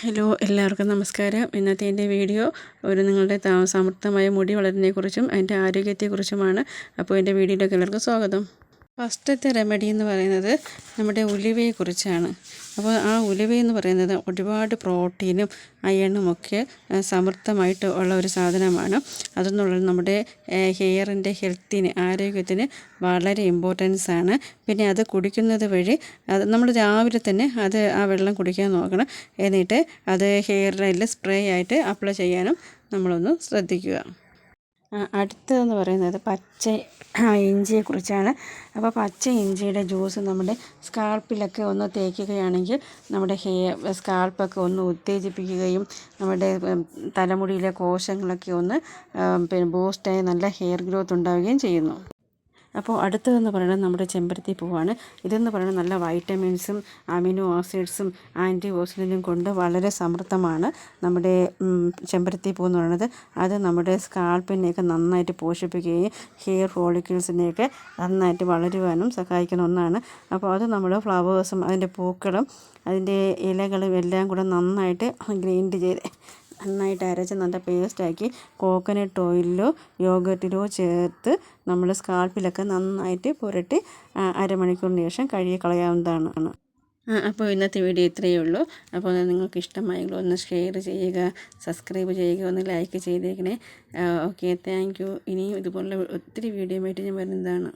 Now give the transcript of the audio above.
Hello എല്ലാവർക്കും നമസ്കാരം. ഇന്നത്തെ എന്റെ വീഡിയോ ഒരു നിങ്ങളുടെ സമൃദ്ധമായ മുടി വളരുന്നതിനെക്കുറിച്ചും അതിന്റെ ആരോഗ്യത്തെക്കുറിച്ചുമാണ്. അപ്പോൾ എന്റെ വീഡിയോയിലേക്ക് എല്ലാവർക്കും സ്വാഗതം. ഫസ്റ്റത്തെ റെമഡി എന്ന് പറയുന്നത് നമ്മുടെ ഉലുവയെക്കുറിച്ചാണ്. അപ്പോൾ ആ ഉലുവ എന്ന് പറയുന്നത് ഒരുപാട് പ്രോട്ടീനും അയണും ഒക്കെ സമൃദ്ധമായിട്ട് ഉള്ള ഒരു സാധനമാണ്. അതെന്നുള്ളത് നമ്മുടെ ഹെയറിന്റെ ഹെൽത്തിന് ആരോഗ്യത്തിന് വളരെ ഇമ്പോർട്ടൻസ് ആണ്. പിന്നെ അത് കുടിക്കുന്നത് വഴി അത് നമ്മൾ രാവിലെ തന്നെ അത് ആ വെള്ളം കുടിക്കാൻ നോക്കണം. എന്നിട്ട് അത് ഹെയറിൽ സ്പ്രേ ആയിട്ട് അപ്ലൈ ചെയ്യാനും നമ്മളൊന്ന് ശ്രദ്ധിക്കുക. അടുത്തതെന്ന് പറയുന്നത് പച്ച ഇഞ്ചിയെക്കുറിച്ചാണ് അപ്പോൾ പച്ച ഇഞ്ചിയുടെ ജ്യൂസ് നമ്മുടെ സ്കാൾപ്പിലൊക്കെ ഒന്ന് തേക്കുകയാണെങ്കിൽ നമ്മുടെ ഹെയർ സ്കാൾപ്പൊക്കെ ഒന്ന് ഉത്തേജിപ്പിക്കുകയും നമ്മുടെ തലമുടിയിലെ കോശങ്ങളൊക്കെ ഒന്ന് പിന്നെ ബൂസ്റ്റായി നല്ല ഹെയർ ഗ്രോത്ത് ഉണ്ടാവുകയും ചെയ്യുന്നു. അപ്പോൾ അടുത്തതെന്ന് പറയുന്നത് നമ്മുടെ ചെമ്പരത്തി പൂവാണ്. ഇതെന്ന് പറയുന്നത് നല്ല വൈറ്റമിൻസും അമിനോ ആസിഡ്സും ആന്റി ഓക്സിഡന്റും കൊണ്ട് വളരെ സമൃദ്ധമാണ് നമ്മുടെ ചെമ്പരത്തി പൂ എന്ന് പറയുന്നത്. അത് നമ്മുടെ സ്കാൾപ്പിനെയൊക്കെ നന്നായിട്ട് പോഷിപ്പിക്കുകയും ഹെയർ ഫോളിക്കിൾസിനെയൊക്കെ നന്നായിട്ട് വളരുവാനും സഹായിക്കുന്ന ഒന്നാണ്. അപ്പോൾ അത് നമ്മൾ ഫ്ലവേഴ്സും അതിന്റെ പൂക്കളും അതിന്റെ ഇലകളും എല്ലാം കൂടെ നന്നായിട്ട് ഗ്രൈൻഡ് ചെയ്ത് നന്നായിട്ട് അരച്ച് നല്ല പേസ്റ്റാക്കി കോക്കനട്ട് ഓയിലിലോ യോഗട്ടിലോ ചേർത്ത് നമ്മൾ സ്കാൾപ്പിലൊക്കെ നന്നായിട്ട് പുരട്ടി അരമണിക്കൂറിന് ശേഷം കഴുകി കളയാവുന്നതാണ്. അപ്പോൾ ഇന്നത്തെ വീഡിയോ ഇത്രയേ ഉള്ളൂ. അപ്പോൾ നിങ്ങൾക്ക് ഇഷ്ടമായെങ്കിൽ ഒന്ന് ഷെയർ ചെയ്യുക സബ്സ്ക്രൈബ് ചെയ്യുക ഒന്ന് ലൈക്ക് ചെയ്തേക്കണേ. ഓക്കെ താങ്ക് യു ഇനിയും ഇതുപോലുള്ള ഒത്തിരി വീഡിയോ ആയിട്ട് ഞാൻ വരുന്നതാണ്.